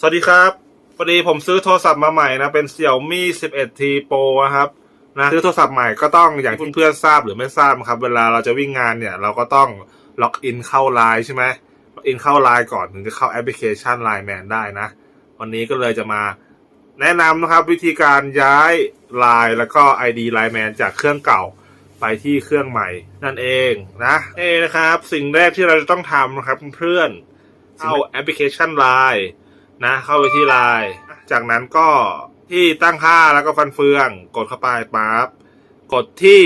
สวัสดีครับพอดีผมซื้อโทรศัพท์มาใหม่นะเป็น Xiaomi 11T Pro นะครับนะซื้อโทรศัพท์ใหม่ก็ต้องอย่างที่เพื่อนๆทราบหรือไม่ทราบครับเวลาเราจะวิ่งงานเนี่ยเราก็ต้องล็อกอินเข้าไลน์ใช่ไหมล็อกอินเข้าไลน์ก่อนถึงจะเข้าแอปพลิเคชัน Line Man ได้นะ วันนี้ก็เลยจะมาแนะนำนะครับวิธีการย้ายไลน์แล้วก็ ID Line Man จากเครื่องเก่าไปที่เครื่องใหม่นั่นเองนะเอ้นะครับ สิ่งแรกที่เราจะต้องทำนะครับเพื่อนเข้าแอปพลิเคชัน Line นะเข้าไปที่ไลน์จากนั้นก็ที่ตั้งค่าแล้วก็ฟันเฟือง กดเข้าไปปั๊บกดที่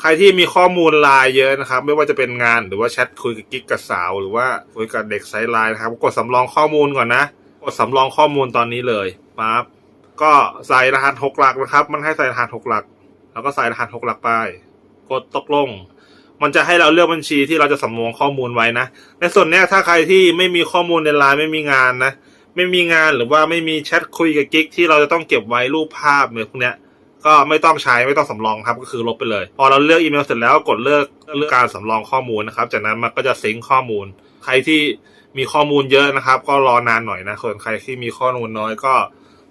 ใครที่มีข้อมูลไลน์เยอะนะครับ ไม่ว่าจะเป็นงานหรือว่าแชทคุยกับกิ๊กกับสาว หรือว่าคุยกับเด็กไซไลน์นะครับกดสำรองข้อมูลก่อนนะ กดสำรองข้อมูลตอนนี้เลยปั๊บก็ใส่รหัสหกหลักนะครับ มันให้ใส่รหัสหกหลัก แล้วก็ใส่รหัสหกหลักไปกดตกลง มันจะให้เราเลือกบัญชีที่เราจะสำรองข้อมูลไว้นะ ในส่วนนี้ถ้าใครที่ไม่มีข้อมูลในไลน์ไม่มีงานนะ ไม่มีงานหรือว่าไม่มีแชทคุยกับกิ๊กที่เราจะต้องเก็บไว้รูปภาพเนี่ยพวกเนี้ยก็ไม่ต้องใช้ไม่ต้องสำรองครับก็คือลบไปเลย พอเราเลือกอีเมลเสร็จแล้วกดเลือกเลือกการสำรองข้อมูลนะครับ จากนั้นมันก็จะซิงข้อมูล ใครที่มีข้อมูลเยอะนะครับ ก็รอนานหน่อยนะส่วนใครที่มีข้อมูลน้อยก็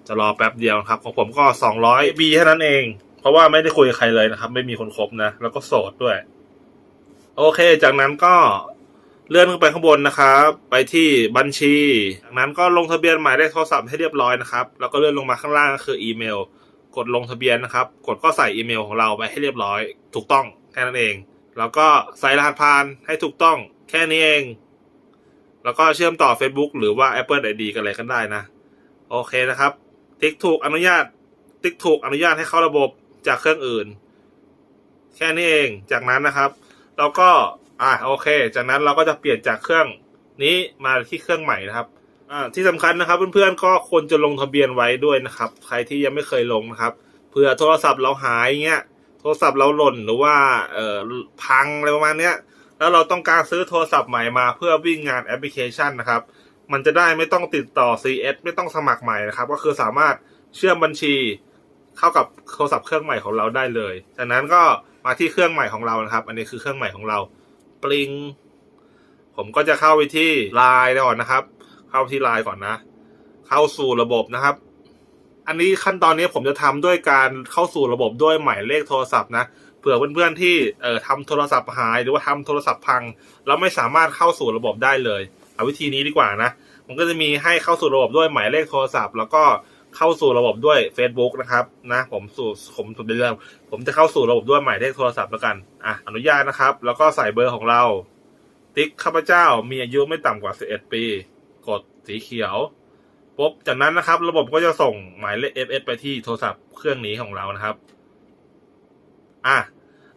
จะรอแป๊บเดียวครับของผมก็ 200 B แค่นั้นเอง เพราะว่าไม่ได้คุยกับใครเลยนะครับ ไม่มีคนคบนะ แล้วก็โสดด้วย โอเค จากนั้นก็ เลื่อนขึ้นไปข้างบนนะครับ ไปที่บัญชีจากนั้นก็ลงทะเบียนหมายเลขโทรศัพท์ให้เรียบร้อยนะครับ แล้วก็เลื่อนลงมาข้างล่างก็คืออีเมล กดลงทะเบียนนะครับ กดก็ใส่อีเมลของเราไปให้เรียบร้อย ถูกต้องแค่นั้นเอง แล้วก็ใส่รหัสผ่านให้ถูกต้องแค่นี้เอง แล้วก็เชื่อมต่อ Facebook หรือว่า Apple ID กันอะไรกันได้นะ โอเคนะครับ ติ๊กถูกอนุญาต ติ๊กถูกอนุญาตให้เข้าระบบจากเครื่องอื่น แค่นี้เอง จากนั้นนะครับ เราก็ อ่าโอเค จากนั้นเราก็จะเปลี่ยนจากเครื่องนี้มาที่เครื่องใหม่นะครับอ่าที่สำคัญนะครับเพื่อนๆก็ควรจะลงทะเบียนไว้ด้วยนะครับ ใครที่ยังไม่เคยลงนะครับเผื่อโทรศัพท์เราหายเงี้ยโทรศัพท์เราหล่นหรือว่าเอ่อพังอะไรประมาณเนี้ยแล้วเราต้องการซื้อโทรศัพท์ใหม่มาเพื่อวิ่งงานแอปพลิเคชันนะครับ มันจะได้ไม่ต้องติดต่อ CS ไม่ต้องสมัครใหม่นะครับ ก็คือสามารถเชื่อมบัญชีเข้ากับโทรศัพท์เครื่องใหม่ของเราได้เลย จากนั้นก็มาที่เครื่องใหม่ของเรานะครับ อันนี้คือเครื่องใหม่ของเรา ปริง ผมก็จะเข้าไปที่ไลน์ก่อนนะครับ เข้าที่ไลน์ก่อนนะ เข้าสู่ระบบนะครับ อันนี้ขั้นตอนนี้ผมจะทำด้วยการเข้าสู่ระบบด้วยหมายเลขโทรศัพท์นะเผื่อเพื่อนๆที่เอ่อทำโทรศัพท์หายหรือว่าทำโทรศัพท์พัง แล้วไม่สามารถเข้าสู่ระบบได้เลยเอาวิธีนี้ดีกว่านะ มันก็จะมีให้เข้าสู่ระบบด้วยหมายเลขโทรศัพท์ แล้วก็ เข้าสู่ระบบด้วย Facebook นะครับนะผมสู่ผมสุดเรื่องผมจะเข้าสู่ระบบด้วยหมายเลขโทรศัพท์แล้วกันอะอนุญาตนะครับ แล้วก็ใส่เบอร์ของเรา ติ๊กข้าพเจ้ามีอายุไม่ต่ำกว่า 11 ปี กดสีเขียวปุ๊บจากนั้นนะครับ ระบบก็จะส่งหมายเลข FS ไปที่โทรศัพท์เครื่องนี้ของเรานะครับ อะ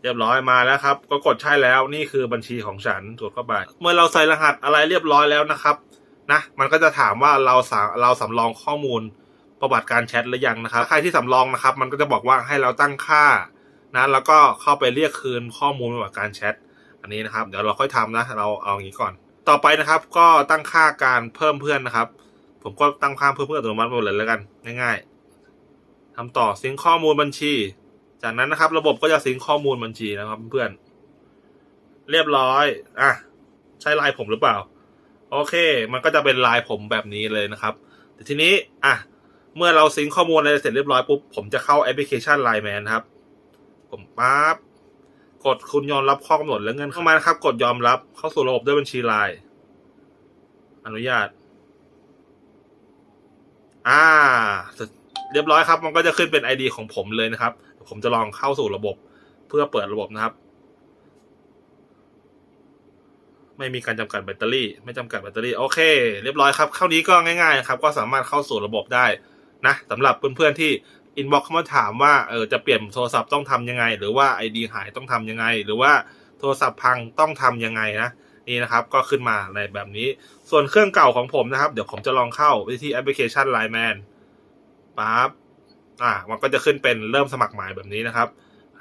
เรียบร้อยมาแล้วครับ ก็กดใช่แล้วนี่คือบัญชีของฉันกดเข้าไปเมื่อเราใส่รหัสอะไรเรียบร้อยแล้วนะครับ นะ มันก็จะถามว่าเราสาเราสำรองข้อมูล ประวัติการแชทหรือยังนะครับ ใครที่สำรองนะครับ มันก็จะบอกว่าให้เราตั้งค่านะแล้วก็เข้าไปเรียกคืนข้อมูลประวัติการแชทอันนี้นะครับ เดี๋ยวเราค่อยทำนะเราเอาอย่างนี้ก่อน ต่อไปนะครับ ก็ตั้งค่าการเพิ่มเพื่อนนะครับ ผมก็ตั้งค่าเพิ่มเพื่อนอัตโนมัติหมดเลยแล้วกันง่ายๆทำต่อซิงค์ข้อมูลบัญชี จากนั้นนะครับ ระบบก็จะซิงค์ข้อมูลบัญชีนะครับ เพื่อนเรียบร้อยอะใช่ไลน์ผมหรือเปล่า โอเค มันก็จะเป็นไลน์ผมแบบนี้เลยนะครับแต่ทีนี้อะ เมื่อเราซิงข้อมูลอะไรเสร็จเรียบร้อยปุ๊บ ผมจะเข้าแอปพลิเคชันไลน์แมนครับ ผมปั๊บกดคุณยอมรับข้อกำหนดและเงินเข้ามานะครับ กดยอมรับเข้าสู่ระบบด้วยบัญชีไลน์อนุญาต อ่า เรียบร้อยครับ มันก็จะขึ้นเป็น ID ของผมเลยนะครับ ผมจะลองเข้าสู่ระบบเพื่อเปิดระบบนะครับ ไม่มีการจำกัดแบตเตอรี่ ไม่จำกัดแบตเตอรี่ โอเค เรียบร้อยครับ เข้านี้ก็ง่ายๆครับ ก็สามารถเข้าสู่ระบบได้ นะสำหรับเพื่อนๆที่อินบ็อกเข้ามาถามว่าเออจะเปลี่ยนโทรศัพท์ต้องทำยังไง หรือว่า ID หายต้องทำยังไง หรือว่าโทรศัพท์พังต้องทำยังไงนะนี่นะครับก็ขึ้นมาในแบบนี้ ส่วนเครื่องเก่าของผมนะครับ เดี๋ยวผมจะลองเข้าไปที่แอปพลิเคชัน Line Man ปั๊บอ่ามันก็จะขึ้นเป็นเริ่มสมัครหมายแบบนี้นะครับ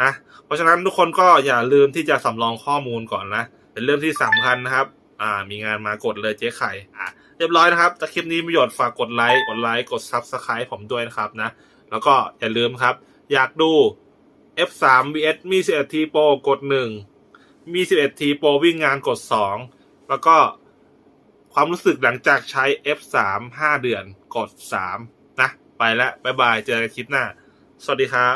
ฮะเพราะฉะนั้นทุกคนก็อย่าลืมที่จะสำรองข้อมูลก่อนนะ เป็นเรื่องที่สำคัญนะครับ อ่า มีงานมากดเลยเจ๊ไข่อะ รียบร้อยนะครับถ้าคลิปนี้มีประโยชน์ฝากกดไลค์ กดไลค์ กด Subscribe ผมด้วยนะครับนะ แล้วก็อย่าลืมครับ อยากดู F3 vs มี 11T Pro กด 1 มี 11T Pro วิ่งงานกด 2 แล้วก็ความรู้สึกหลังจากใช้ F3 5 เดือนกด 3 นะ ไปแล้ว บ๊ายบาย เจอกันคลิปหน้า สวัสดีครับ